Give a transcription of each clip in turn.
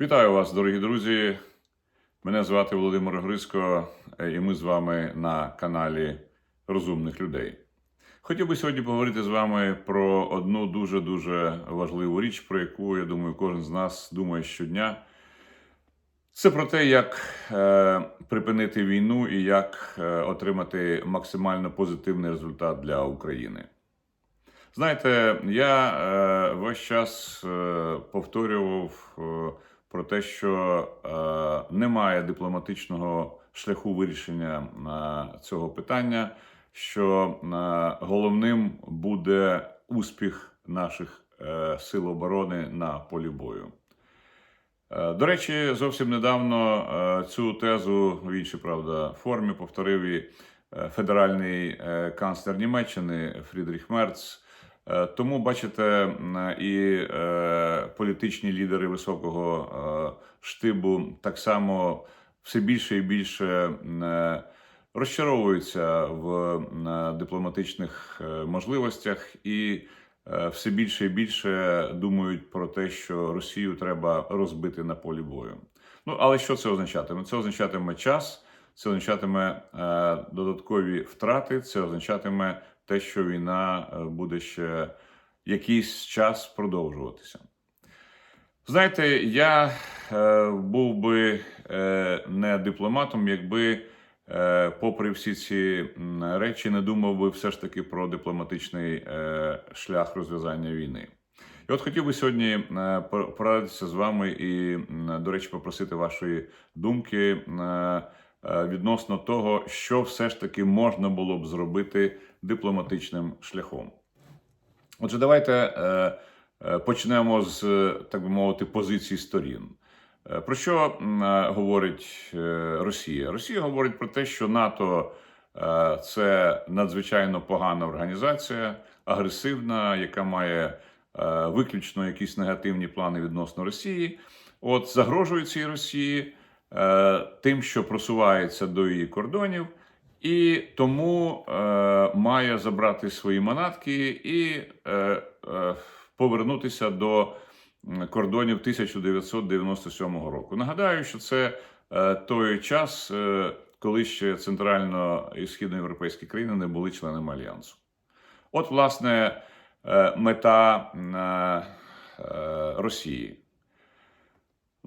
Вітаю вас, дорогі друзі. Мене звати Володимир Грицько, е, і ми з вами на каналі Розумних людей. Хотів би сьогодні поговорити з вами про одну дуже дуже важливу річ, про яку я думаю, кожен з нас думає щодня. Це про те, як е, припинити війну і як е, отримати максимально позитивний результат для України. Знаєте, я е, весь час е, повторював е, про те, що е, немає дипломатичного шляху вирішення е, цього питання, що е, головним буде успіх наших е, сил оборони на полі бою. Е, До речі, зовсім недавно е, цю тезу в іншій правда формі повторив і е, федеральний е, канцлер Німеччини Фрідріх Мерц. Е, Тому бачите, і е, політичні лідери високого е, штибу так само все більше і більше розчаровуються в дипломатичних можливостях і все більше і більше думають про те, що Росію треба розбити на полі бою. Ну але що це означатиме? Це означатиме час, це означатиме додаткові втрати, це означатиме те, що війна е, буде ще якийсь час продовжуватися. Знаєте, я е, був би е, не дипломатом, якби, е, попри всі ці речі, не думав би все ж таки про дипломатичний е, шлях розв'язання війни. І от хотів би сьогодні е, порадитися з вами і, до речі, попросити вашої думки е, відносно того, що все ж таки можна було б зробити дипломатичним шляхом. Отже, давайте е, е, почнемо з, е, так би мовити, позиції сторін. Е, Про що е, говорить е, Росія? Росія говорить про те, що НАТО е, це надзвичайно погана організація, агресивна, яка має е, виключно якісь негативні плани відносно Росії. От загрожує цій Росії е, тим, що просувається до її кордонів, і тому е, має забрати свої манатки і е, е, повернутися до кордонів 1997 року. Нагадаю, що це е, той час, е, коли ще центрально і східноєвропейські країни не були членами альянсу. От, власне, е, мета е, е, Росії.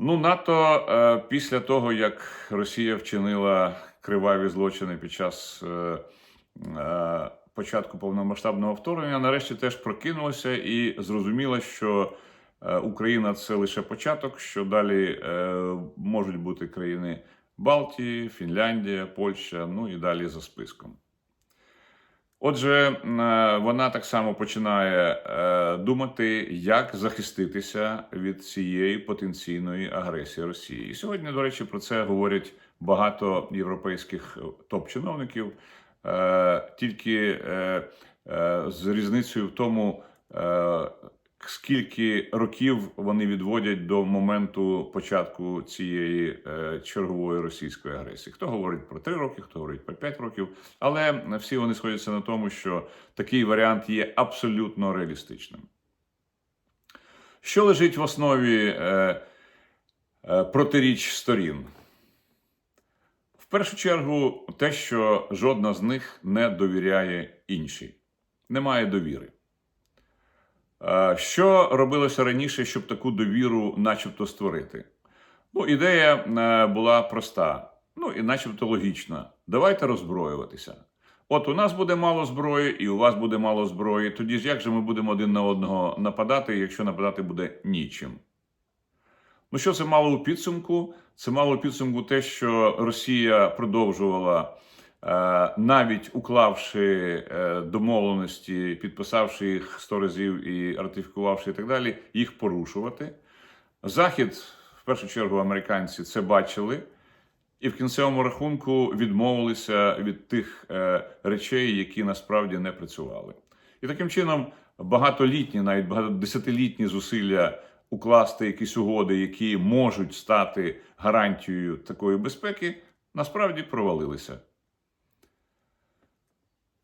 Ну, НАТО е, після того, як Росія вчинила криваві злочини під час е, е, початку повномасштабного вторгнення, нарешті теж прокинулося і зрозуміло, що Україна це лише початок, що далі можуть бути країни Балтії, Фінляндія, Польща, ну і далі за списком. Отже, е, вона так само починає е, думати, як захиститися від цієї потенційної агресії Росії. І сьогодні, до речі, про це говорять багато європейських топ-чиновників, е, тільки е, е, з різницею в тому, скільки років вони відводять до моменту початку цієї е, чергової російської агресії. Хто говорить про три роки, хто говорить про п'ять років, але всі вони сходяться на тому, що такий варіант є абсолютно реалістичним. Що лежить в основі е, е, протиріч сторін? В першу чергу, те, що жодна з них не довіряє іншій, немає довіри. Е, Що робилося раніше, щоб таку довіру, начебто, створити? Ну, ідея е, була проста, ну і начебто логічна. Давайте роззброюватися. От у нас буде мало зброї, і у вас буде мало зброї. Тоді ж як же ми будемо один на одного нападати, якщо нападати буде нічим? Ну, що це мало у підсумку? Це мало у підсумку те, що Росія продовжувала, навіть уклавши е, домовленості, підписавши їх 100 разів і ратифікувавши і так далі, їх порушувати. Захід, в першу чергу, американці це бачили. І в кінцевому рахунку відмовилися від тих е, речей, які насправді не працювали. І таким чином багатолітні, навіть багатодесятилітні зусилля укласти якісь угоди, які можуть стати гарантією такої безпеки, насправді провалилися.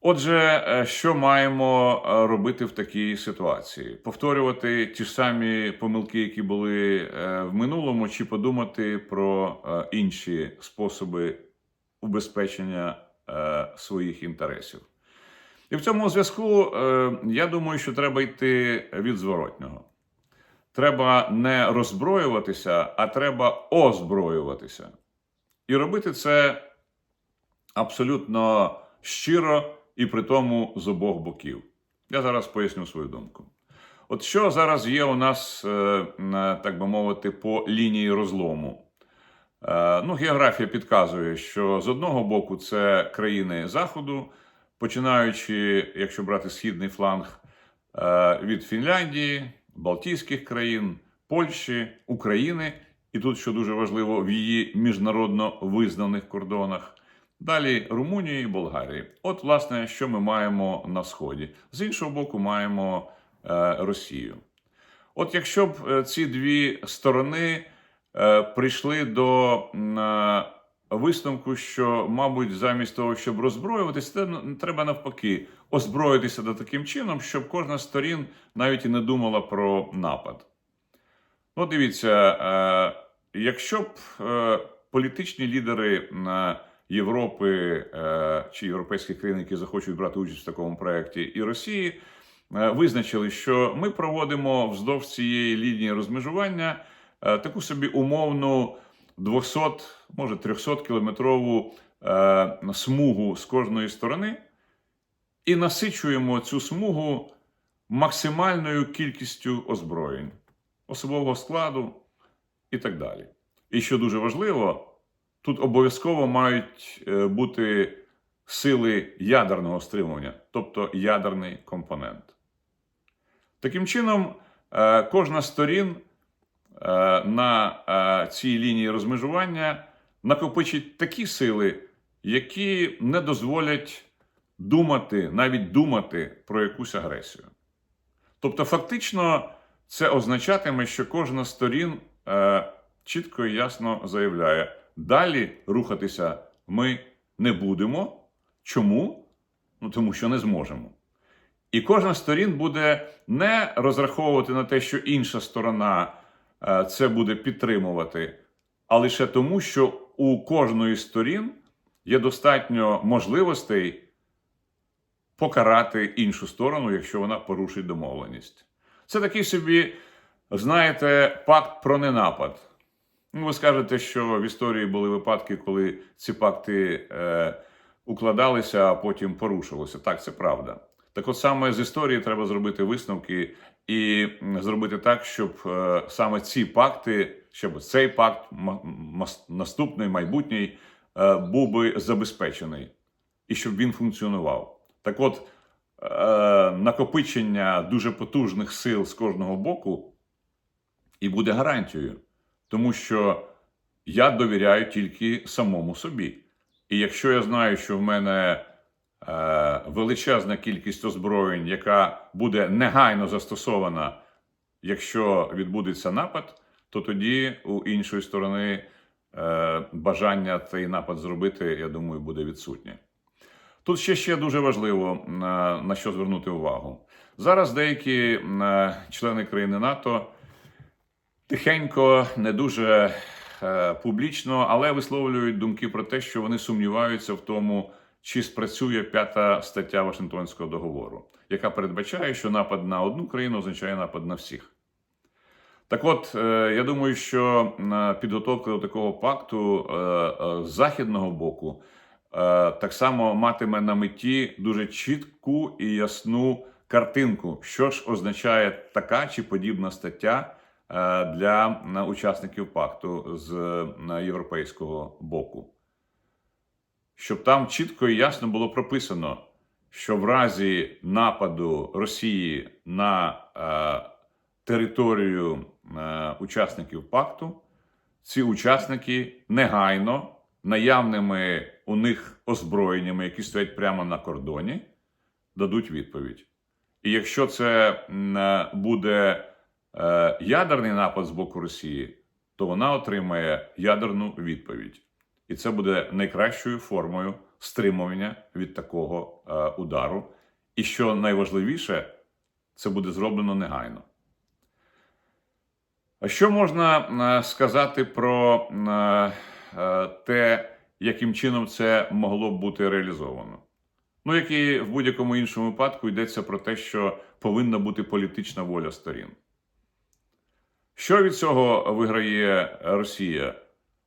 Отже, е, що маємо е, робити в такій ситуації? Повторювати ті ж самі помилки, які були е, в минулому, чи подумати про інші способи убезпечення своїх інтересів? І в цьому зв'язку я думаю, що треба йти від зворотнього. Треба не роззброюватися, а треба озброюватися. І робити це абсолютно щиро і при тому з обох боків. Я зараз поясню свою думку. От що зараз є у нас, е, так би мовити, по лінії розлому? Е, Ну, географія підказує, що з одного боку це країни Заходу, починаючи, якщо брати східний фланг, е, від Фінляндії, Балтійських країн, Польщі, України, і тут, що дуже важливо, в її міжнародно визнаних кордонах. Далі Румунії і Болгарії. От, власне, що ми маємо на сході. З іншого боку, маємо е, Росію. От якщо б е, ці дві сторони е, прийшли до е, висновку, що, мабуть, замість того, щоб роззброюватися, це треба навпаки озброїтися до таким чином, щоб кожна з сторін навіть і не думала про напад. Ну, дивіться, е, якщо б е, політичні лідери е, Європи е, чи європейських країн, які захочуть брати участь в такому проєкті, і Росії, е, визначили, що ми проводимо вздовж цієї лінії розмежування е, таку собі умовну 200, може 300 кілометрову смугу з кожної сторони, і насичуємо цю смугу максимальною кількістю озброєнь, особового складу і так далі. І що дуже важливо, тут обов'язково мають е, бути сили ядерного стримування, тобто ядерний компонент. Таким чином, е, кожна сторін е, на цій лінії розмежування накопичить такі сили, які не дозволять думати, навіть думати про якусь агресію. Тобто, фактично, це означатиме, що кожна сторін чітко і ясно заявляє: далі рухатися ми не будемо. Чому? Ну, тому що не зможемо. І кожна сторін буде не розраховувати на те, що інша сторона е, це буде підтримувати, а лише тому, що у кожної сторін є достатньо можливостей покарати іншу сторону, якщо вона порушить домовленість. Це такий собі, знаєте, пакт про ненапад. Ну, ви скажете, що в історії були випадки, коли ці пакти е, укладалися, а потім порушувалися. Так, це правда. Так от саме з історії треба зробити висновки і зробити так, щоб е, саме ці пакти, щоб цей пакт, наступний, майбутній, е, був би забезпечений і щоб він функціонував. Так от, е, накопичення дуже потужних сил з кожного боку і буде гарантією, тому що я довіряю тільки самому собі. І якщо я знаю, що в мене е, величезна кількість озброєнь, яка буде негайно застосована, якщо відбудеться напад, то тоді у іншої сторони е, бажання цей напад зробити, я думаю, буде відсутнє. Тут ще ще дуже важливо на, на що звернути увагу. Зараз деякі е, члени країни НАТО тихенько, не дуже е, публічно, але висловлюють думки про те, що вони сумніваються в тому, чи спрацює п'ята стаття Вашингтонського договору, яка передбачає, що напад на одну країну означає напад на всіх. Так от, е, я думаю, що е, підготовка до такого пакту е, з західного боку так само матиме на меті дуже чітку і ясну картинку, що ж означає така чи подібна стаття для е, учасників пакту з е, європейського боку. Щоб там чітко і ясно було прописано, що в разі нападу Росії на е, територію е, учасників пакту, ці учасники негайно наявними у них озброєннями, які стоять прямо на кордоні, дадуть відповідь. І якщо це е, буде е, ядерний напад з боку Росії, то вона отримає ядерну відповідь. І це буде найкращою формою стримування від такого е, удару. І що найважливіше, це буде зроблено негайно. А що можна е, сказати про е, е, те, яким чином це могло б бути реалізовано? Ну, як і в будь-якому іншому випадку, йдеться про те, що повинна бути політична воля сторін. Що від цього виграє Росія?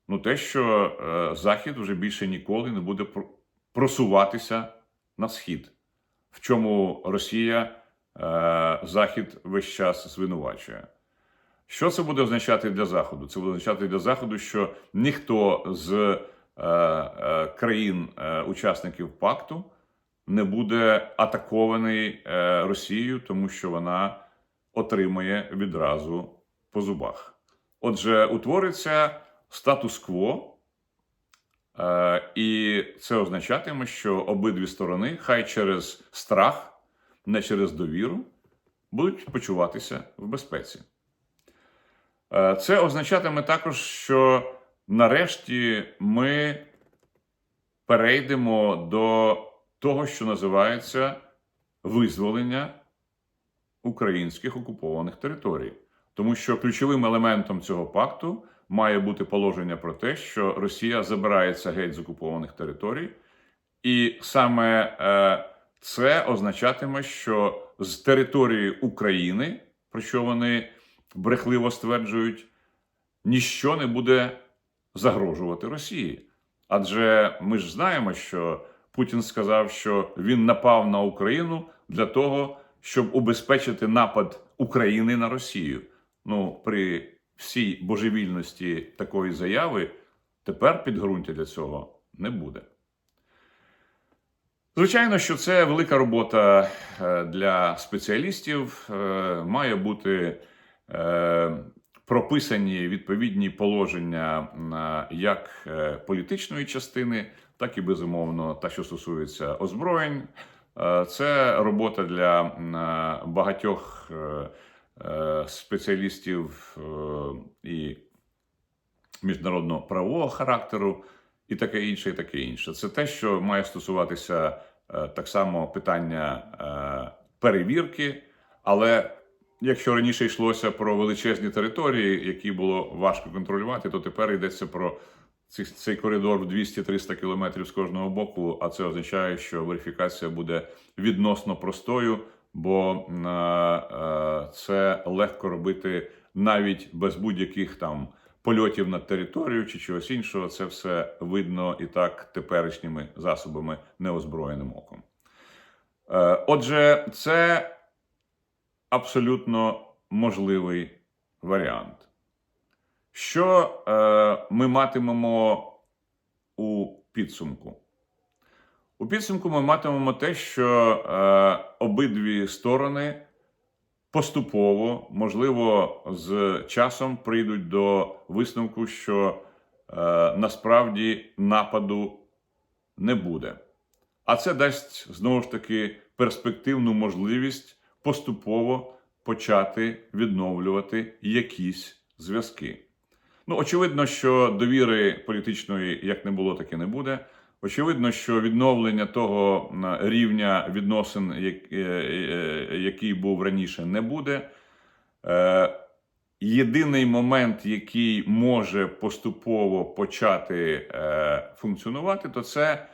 Ну, те, що е, Захід вже більше ніколи не буде просуватися на схід, в чому Росія е, Захід весь час звинувачує. Що це буде означати для Заходу? Це буде означати для Заходу, що ніхто з е, країн-учасників пакту не буде атакований Росією, тому що вона отримає відразу по зубах. Отже, утвориться статус-кво, е, і це означатиме, що обидві сторони, хай через страх, не через довіру, будуть почуватися в безпеці. Е, Це означатиме також, що нарешті ми перейдемо до того, що називається визволення українських окупованих територій. Тому що ключовим елементом цього пакту має бути положення про те, що Росія забирається геть з окупованих територій, і саме е, це означатиме, що з території України, про що вони брехливо стверджують, ніщо не буде загрожувати Росії. Адже ми ж знаємо, що Путін сказав, що він напав на Україну для того, щоб убезпечити напад України на Росію. Ну, при всій божевільності такої заяви тепер підґрунтя для цього не буде. Звичайно, що це велика робота е, для спеціалістів. Е, Має бути е, прописані відповідні положення як політичної частини, так і безумовно, та, що стосується озброєнь. Це робота для багатьох спеціалістів е, і міжнародного правового характеру, і таке інше, і таке інше. Це те, що має стосуватися е, так само питання е, перевірки, але якщо раніше йшлося про величезні території, які було важко контролювати, то тепер йдеться про ці- цей коридор в 200-300 кілометрів з кожного боку, а це означає, що верифікація буде відносно простою, бо е, е, це легко робити навіть без будь-яких там польотів над територією чи чогось іншого. Це все видно і так теперішніми засобами неозброєним оком. Е, Отже, це абсолютно можливий варіант. Що ми матимемо у підсумку? У підсумку ми матимемо те, що е, обидві сторони поступово, можливо, з часом прийдуть до висновку, що е, насправді нападу не буде. А це дасть знову ж таки перспективну можливість поступово почати відновлювати якісь зв'язки. Ну, очевидно, що довіри політичної як не було, так і не буде. Очевидно, що відновлення того рівня відносин, е, е, який був раніше, не буде. Е, Єдиний момент, який може поступово почати функціонувати, то це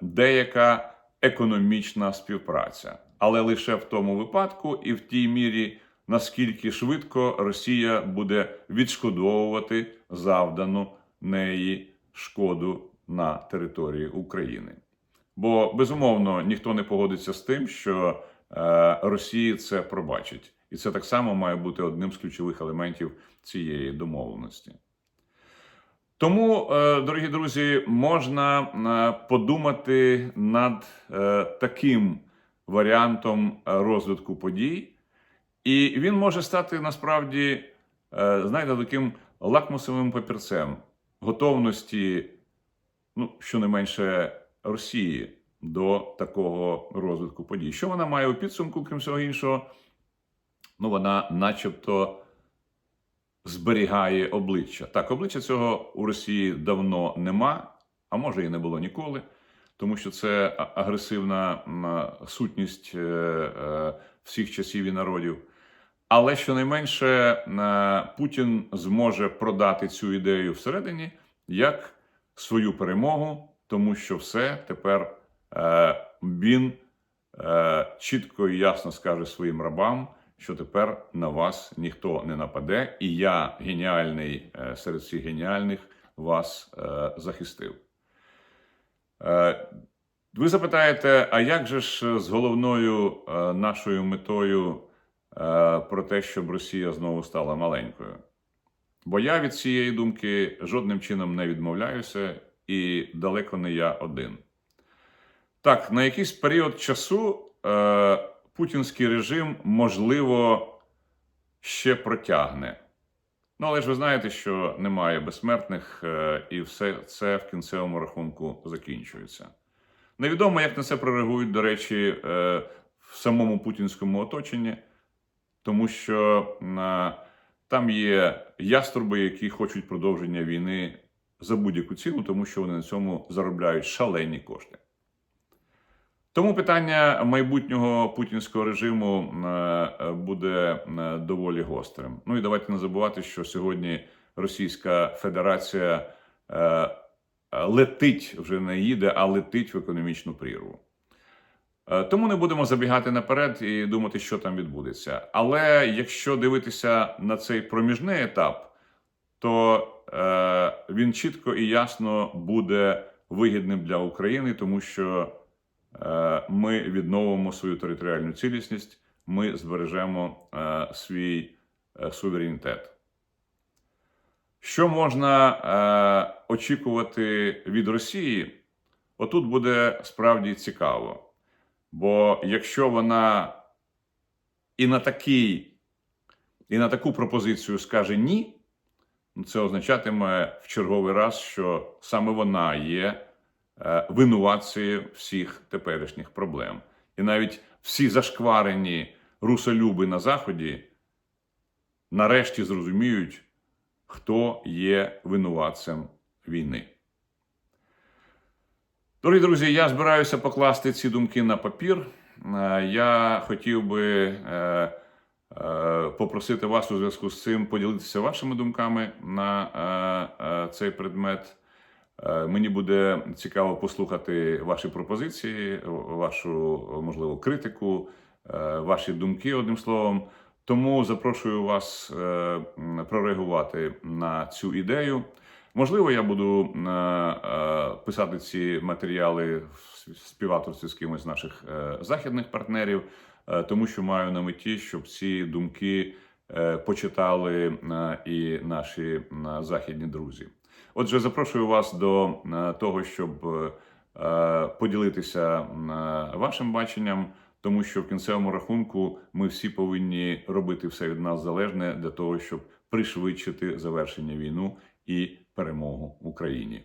деяка економічна співпраця, але лише в тому випадку і в тій мірі, наскільки швидко Росія буде відшкодовувати завдану неї шкоду на території України. Бо безумовно ніхто не погодиться з тим, що е, Росії це пробачить, і це так само має бути одним з ключових елементів цієї домовленості. Тому, е, дорогі друзі, можна е, подумати над е, таким варіантом розвитку подій, і він може стати насправді, е, знаєте, таким лакмусовим папірцем готовності, ну, щонайменше Росії до такого розвитку подій. Що вона має у підсумку, крім всього іншого? Ну, вона, начебто, зберігає обличчя. Так, обличчя цього у Росії давно нема, а може і не було ніколи, тому що це агресивна сутність е, е, всіх часів і народів. Але щонайменше Путін зможе продати цю ідею всередині як свою перемогу, тому що все тепер е, він е, чітко і ясно скаже своїм рабам, що тепер на вас ніхто не нападе, і я геніальний е, серед всіх геніальних вас е, захистив. Е, ви запитаєте, а як же ж з головною е, нашою метою е, про те, щоб Росія знову стала маленькою? Бо я від цієї думки жодним чином не відмовляюся, і далеко не я один. Так, на якийсь період часу е, путінський режим, можливо, ще протягне. Ну, але ж ви знаєте, що немає безсмертних, е, і все це в кінцевому рахунку закінчується. Невідомо, як на це прореагують, до речі, е, в самому путінському оточенні, тому що е, там є яструби, які хочуть продовження війни за будь-яку ціну, тому що вони на цьому заробляють шалені кошти. Тому питання майбутнього путінського режиму е, буде е, доволі гострим. Ну і давайте не забувати, що сьогодні Російська Федерація е, летить вже не їде, а летить в економічну прірву. Е, Тому не будемо забігати наперед і думати, що там відбудеться. Але якщо дивитися на цей проміжний етап, то е, він чітко і ясно буде вигідним для України, тому що е, ми відновимо свою територіальну цілісність, ми збережемо е, свій е, суверенітет. Що можна е, очікувати від Росії? Отут буде справді цікаво. Бо якщо вона і на такий, і на таку пропозицію скаже ні, це означатиме в черговий раз, що саме вона є е, винуватцею всіх теперішніх проблем. І навіть всі зашкварені русолюби на Заході нарешті зрозуміють, хто є винуватцем війни. Дорогі друзі, я збираюся покласти ці думки на папір. Е, Я хотів би е, е, попросити вас у зв'язку з цим поділитися вашими думками на цей предмет. Мені буде цікаво послухати ваші пропозиції, вашу можливо критику, ваші думки одним словом. Тому запрошую вас прореагувати на цю ідею. Можливо, я буду е, е, писати ці матеріали в співавторстві з кимось з наших е, західних партнерів, тому що маю на меті, щоб ці думки почитали і наші західні друзі. Отже, запрошую вас до того, щоб поділитися вашим баченням, тому що в кінцевому рахунку ми всі повинні робити все від нас залежне для того, щоб пришвидшити завершення війну і перемогу Україні.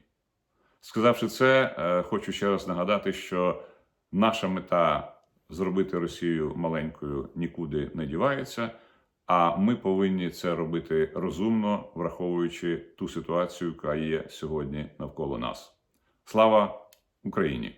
Сказавши це, е, хочу ще раз нагадати, що наша мета зробити Росію маленькою нікуди не дівається, а ми повинні це робити розумно, враховуючи ту ситуацію, яка є сьогодні навколо нас. Слава Україні!